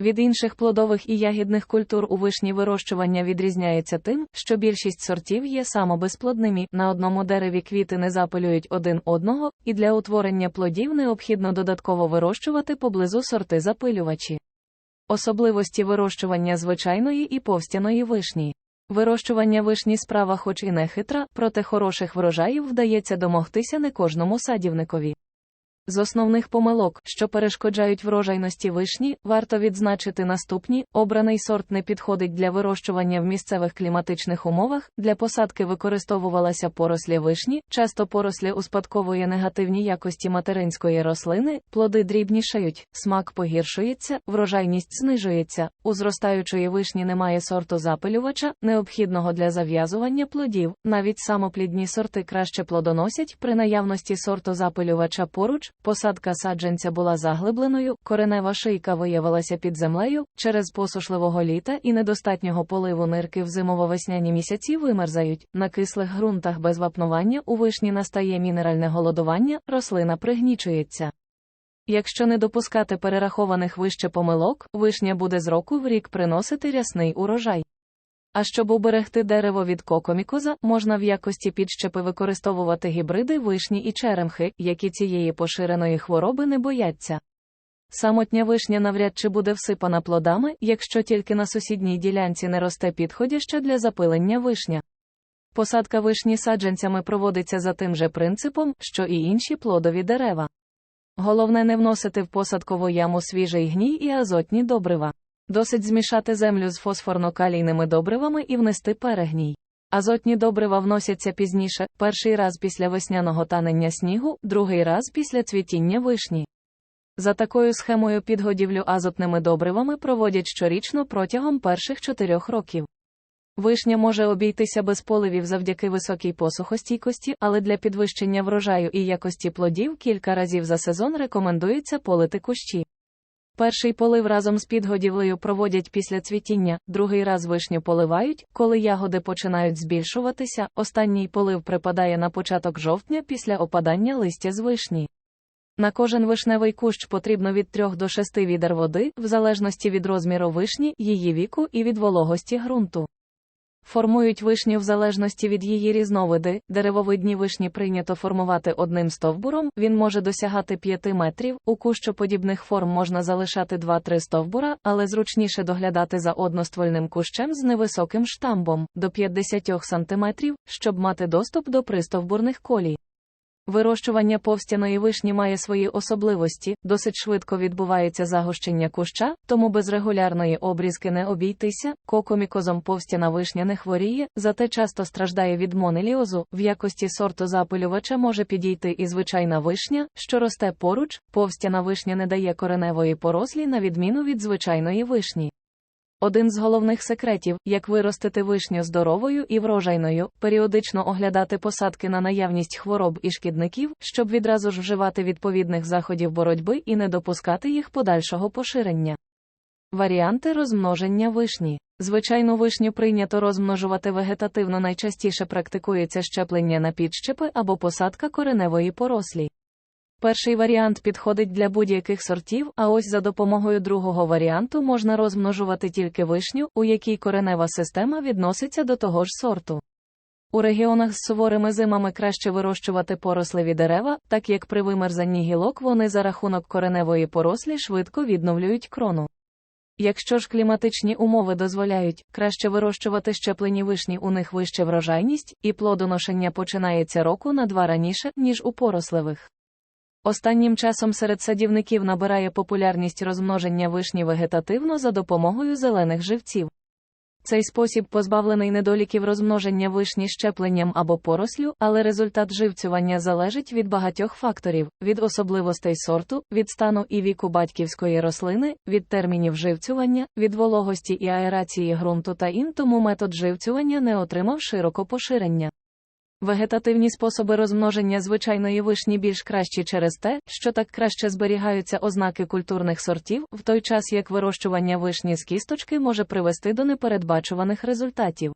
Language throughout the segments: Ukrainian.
Від інших плодових і ягідних культур у вишні вирощування відрізняється тим, що більшість сортів є самобезплодними, на одному дереві квіти не запилюють один одного, і для утворення плодів необхідно додатково вирощувати поблизу сорти запилювачі. Особливості вирощування звичайної і повстяної вишні. Вирощування вишні справа хоч і не хитра, проте хороших врожаїв вдається домогтися не кожному садівникові. З основних помилок, що перешкоджають врожайності вишні, варто відзначити наступні: обраний сорт не підходить для вирощування в місцевих кліматичних умовах, для посадки використовувалася порослі вишні, часто порослі успадковує негативні якості материнської рослини, плоди дрібнішають, смак погіршується, врожайність знижується, у зростаючої вишні немає сорту запилювача, необхідного для зав'язування плодів, навіть самоплідні сорти краще плодоносять при наявності сорту запилювача поруч. Посадка саджанця була заглибленою, коренева шийка виявилася під землею, через посушливого літа і недостатнього поливу нирки в зимово-весняні місяці вимерзають. На кислих ґрунтах без вапнування у вишні настає мінеральне голодування, рослина пригнічується. Якщо не допускати перерахованих вище помилок, вишня буде з року в рік приносити рясний урожай. А щоб уберегти дерево від кокомікоза, можна в якості підщепи використовувати гібриди вишні і черемхи, які цієї поширеної хвороби не бояться. Самотня вишня навряд чи буде всипана плодами, якщо тільки на сусідній ділянці не росте підходяща для запилення вишня. Посадка вишні саджанцями проводиться за тим же принципом, що і інші плодові дерева. Головне не вносити в посадкову яму свіжий гній і азотні добрива. Досить змішати землю з фосфорно-калійними добривами і внести перегній. Азотні добрива вносяться пізніше, перший раз після весняного танення снігу, другий раз після цвітіння вишні. За такою схемою підгодівлю азотними добривами проводять щорічно протягом перших чотирьох років. Вишня може обійтися без поливів завдяки високій посухостійкості, але для підвищення врожаю і якості плодів кілька разів за сезон рекомендується полити кущі. Перший полив разом з підгодівлею проводять після цвітіння, другий раз вишню поливають, коли ягоди починають збільшуватися, останній полив припадає на початок жовтня після опадання листя з вишні. На кожен вишневий кущ потрібно від 3 до 6 відер води, в залежності від розміру вишні, її віку і від вологості ґрунту. Формують вишню в залежності від її різновиди. Деревовидні вишні прийнято формувати одним стовбуром, він може досягати 5 метрів. У кущоподібних форм можна залишати 2-3 стовбура, але зручніше доглядати за одноствольним кущем з невисоким штамбом до 50 см, щоб мати доступ до пристовбурних колій. Вирощування повстяної вишні має свої особливості, досить швидко відбувається загущення куща, тому без регулярної обрізки не обійтися, кокомікозом повстяна вишня не хворіє, зате часто страждає від монеліозу, в якості сорту запилювача може підійти і звичайна вишня, що росте поруч, повстяна вишня не дає кореневої порослі на відміну від звичайної вишні. Один з головних секретів, як виростити вишню здоровою і врожайною, періодично оглядати посадки на наявність хвороб і шкідників, щоб відразу ж вживати відповідних заходів боротьби і не допускати їх подальшого поширення. Варіанти розмноження вишні. Звичайну вишню прийнято розмножувати вегетативно найчастіше практикується щеплення на підщепи або посадка кореневої порослі. Перший варіант підходить для будь-яких сортів, а ось за допомогою другого варіанту можна розмножувати тільки вишню, у якій коренева система відноситься до того ж сорту. У регіонах з суворими зимами краще вирощувати поросливі дерева, так як при вимерзанні гілок вони за рахунок кореневої порослі швидко відновлюють крону. Якщо ж кліматичні умови дозволяють, краще вирощувати щеплені вишні, у них вища врожайність, і плодоношення починається року на два раніше, ніж у поросливих. Останнім часом серед садівників набирає популярність розмноження вишні вегетативно за допомогою зелених живців. Цей спосіб позбавлений недоліків розмноження вишні щепленням або порослю, але результат живцювання залежить від багатьох факторів: від особливостей сорту, від стану і віку батьківської рослини, від термінів живцювання, від вологості і аерації ґрунту та ін, тому метод живцювання не отримав широко поширення. Вегетативні способи розмноження звичайної вишні більш кращі через те, що так краще зберігаються ознаки культурних сортів, в той час як вирощування вишні з кісточки може привести до непередбачуваних результатів.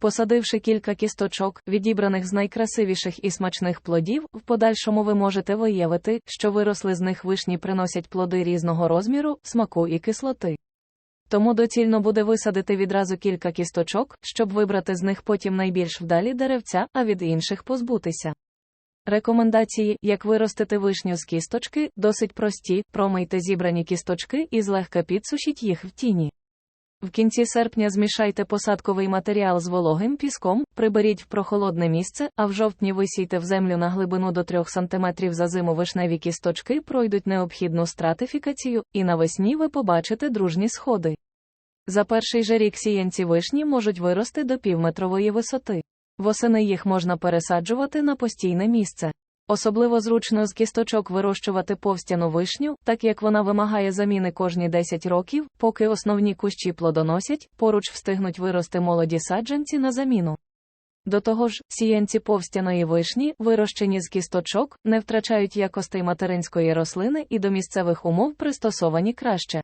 Посадивши кілька кісточок, відібраних з найкрасивіших і смачних плодів, в подальшому ви можете виявити, що виросли з них вишні приносять плоди різного розміру, смаку і кислоти. Тому доцільно буде висадити відразу кілька кісточок, щоб вибрати з них потім найбільш вдалі деревця, а від інших позбутися. Рекомендації, як виростити вишню з кісточки, досить прості, промийте зібрані кісточки і злегка підсушіть їх в тіні. В кінці серпня змішайте посадковий матеріал з вологим піском, приберіть в прохолодне місце, а в жовтні висійте в землю на глибину до 3 см за зиму вишневі кісточки пройдуть необхідну стратифікацію, і навесні ви побачите дружні сходи. За перший же рік сіянці вишні можуть вирости до півметрової висоти. Восени їх можна пересаджувати на постійне місце. Особливо зручно з кісточок вирощувати повстяну вишню, так як вона вимагає заміни кожні 10 років, поки основні кущі плодоносять, поруч встигнуть вирости молоді саджанці на заміну. До того ж, сіянці повстяної вишні, вирощені з кісточок, не втрачають якостей материнської рослини і до місцевих умов пристосовані краще.